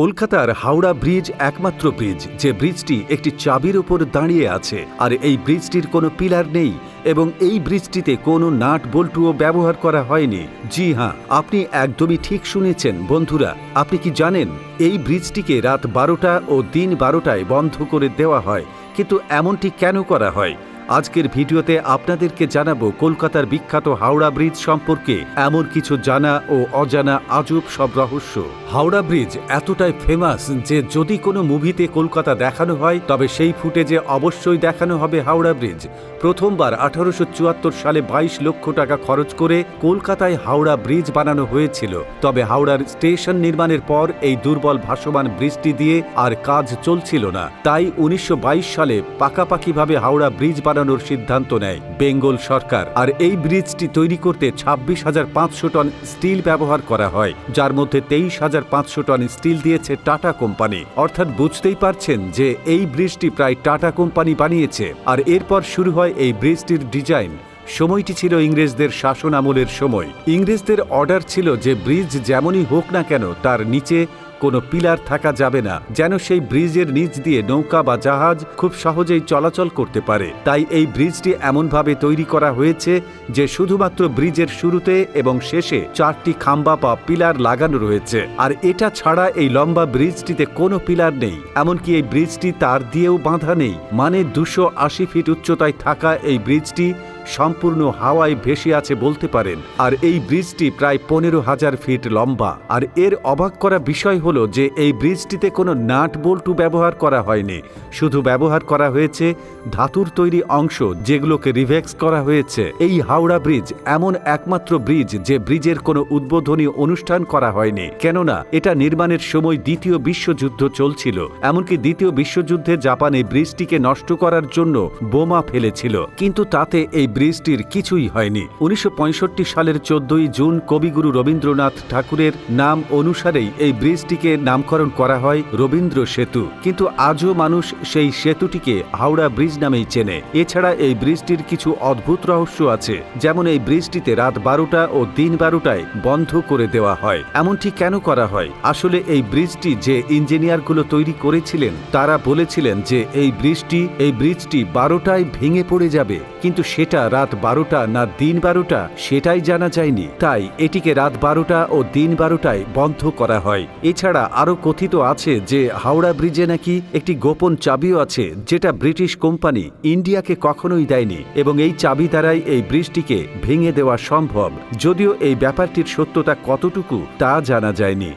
কলকাতার হাওড়া ব্রিজ একমাত্র ব্রিজ যে ব্রিজটি একটি চাবির উপর দাঁড়িয়ে আছে। আর এই ব্রিজটির কোনো পিলার নেই এবং এই ব্রিজটিতে কোনো নাট বল্টুও ব্যবহার করা হয়নি। জি হ্যাঁ আপনি একদমই ঠিক শুনেছেন বন্ধুরা। আপনি কি জানেন, এই ব্রিজটিকে রাত বারোটা ও দিন বারোটায় বন্ধ করে দেওয়া হয়, কিন্তু এমনটি কেন করা হয়? আজকের ভিডিওতে আপনাদেরকে জানাব কলকাতার বিখ্যাত হাওড়া ব্রিজ সম্পর্কে এমন কিছু জানা ও অজানা আজব সব রহস্য। হাওড়া ব্রিজ এতটাই ফেমাস যে যদি কোনো মুভিতে কলকাতা দেখানো হয়, তবে সেই ফুটেজে অবশ্যই দেখানো হবে হাওড়া ব্রিজ। প্রথমবার আঠারোশো চুয়াত্তর সালে বাইশ লক্ষ টাকা খরচ করে কলকাতায় হাওড়া ব্রিজ বানানো হয়েছিল। তবে হাওড়ার স্টেশন নির্মাণের পর এই দুর্বল ভাসমান ব্রিজটি দিয়ে আর কাজ চলছিল না। তাই উনিশশো বাইশ সালে পাকাপাকিভাবে হাওড়া ব্রিজ বানানোর সিদ্ধান্ত নেয় বেঙ্গল সরকার। আর এই ব্রিজটি তৈরি করতে ছাব্বিশ হাজার পাঁচশো টন স্টিল ব্যবহার করা হয়, যার মধ্যে তেইশ হাজার পাঁচশো টন স্টিল দিয়েছে টাটা কোম্পানি। অর্থাৎ বুঝতেই পারছেন যে এই ব্রিজটি প্রায় টাটা কোম্পানি বানিয়েছে। আর এরপর শুরু হয় এই ব্রিজটির ডিজাইন। সময়টি ছিল ইংরেজদের শাসন আমলের সময়। ইংরেজদের অর্ডার ছিল যে ব্রিজ যেমনই হোক না কেন, তার নিচে কোনো পিলার থাকা যাবে না, যেন সেই ব্রিজের নিচ দিয়ে নৌকা বা জাহাজ খুব সহজেই চলাচল করতে পারে। তাই এই ব্রিজটি এমনভাবে তৈরি করা হয়েছে যে শুধুমাত্র ব্রিজের শুরুতে এবং শেষে চারটি খাম্বা বা পিলার লাগানো রয়েছে। আর এটা ছাড়া এই লম্বা ব্রিজটিতে কোনো পিলার নেই, এমনকি এই ব্রিজটি তার দিয়েও বাঁধা নেই। মানে দুশো আশি ফিট উচ্চতায় থাকা এই ব্রিজটি সম্পূর্ণ হাওয়ায় ভেসে আছে বলতে পারেন। আর এই ব্রিজটি প্রায় পনেরো হাজার ফিট লম্বা। আর এর অবাক করা বিষয় হলো যে এই ব্রিজটিতে কোনো নাট বল্টু ব্যবহার করা হয়নি। শুধু ব্যবহার করা হয়েছে ধাতুর তৈরি অংশ যেগুলোকে রিভেক্স করা হয়েছে। এই হাওড়া ব্রিজ এমন একমাত্র ব্রিজ যে ব্রিজের কোনো উদ্বোধনী অনুষ্ঠান করা হয়নি। কেননা এটা নির্মাণের সময় দ্বিতীয় বিশ্বযুদ্ধ চলছিল। এমনকি দ্বিতীয় যুদ্ধে জাপান এই ব্রিজটিকে নষ্ট করার জন্য বোমা ফেলেছিল। কিন্তু তাতে এই ব্রিজটির কিছুই হয়নি। উনিশশো পঁয়ষট্টি সালের চোদ্দই জুন কবিগুরু রবীন্দ্রনাথ ঠাকুরের নাম অনুসারেই এই ব্রিজটিকে নামকরণ করা হয় রবীন্দ্র সেতু। কিন্তু আজও মানুষ সেই সেতুটিকে হাওড়া ব্রিজ নামেই চেনে। এছাড়া এই ব্রিজটির কিছু অদ্ভুত রহস্য আছে, যেমন এই ব্রিজটিতে রাত বারোটা ও দিন বারোটায় বন্ধ করে দেওয়া হয়। এমনটি কেন করা হয়? আসলে এই ব্রিজটি যে ইঞ্জিনিয়ারগুলো তৈরি করেছিলেন, তারা বলেছিলেন যে এই ব্রিজটি এই ব্রিজটি বারোটায় ভেঙে পড়ে যাবে। কিন্তু সেটা রাত বারোটা না দিন বারোটা সেটাই জানা যায়নি। তাই এটিকে রাত বারোটা ও দিন বারোটায় বন্ধ করা হয়। এছাড়া আরও কথিত আছে যে হাওড়া ব্রিজে নাকি একটি গোপন চাবিও আছে, যেটা ব্রিটিশ কোম্পানি ইন্ডিয়াকে কখনোই দেয়নি এবং এই চাবি দ্বারাই এই ব্রিজটিকে ভেঙে দেওয়া সম্ভব। যদিও এই ব্যাপারটির সত্যতা কতটুকু তা জানা যায়নি।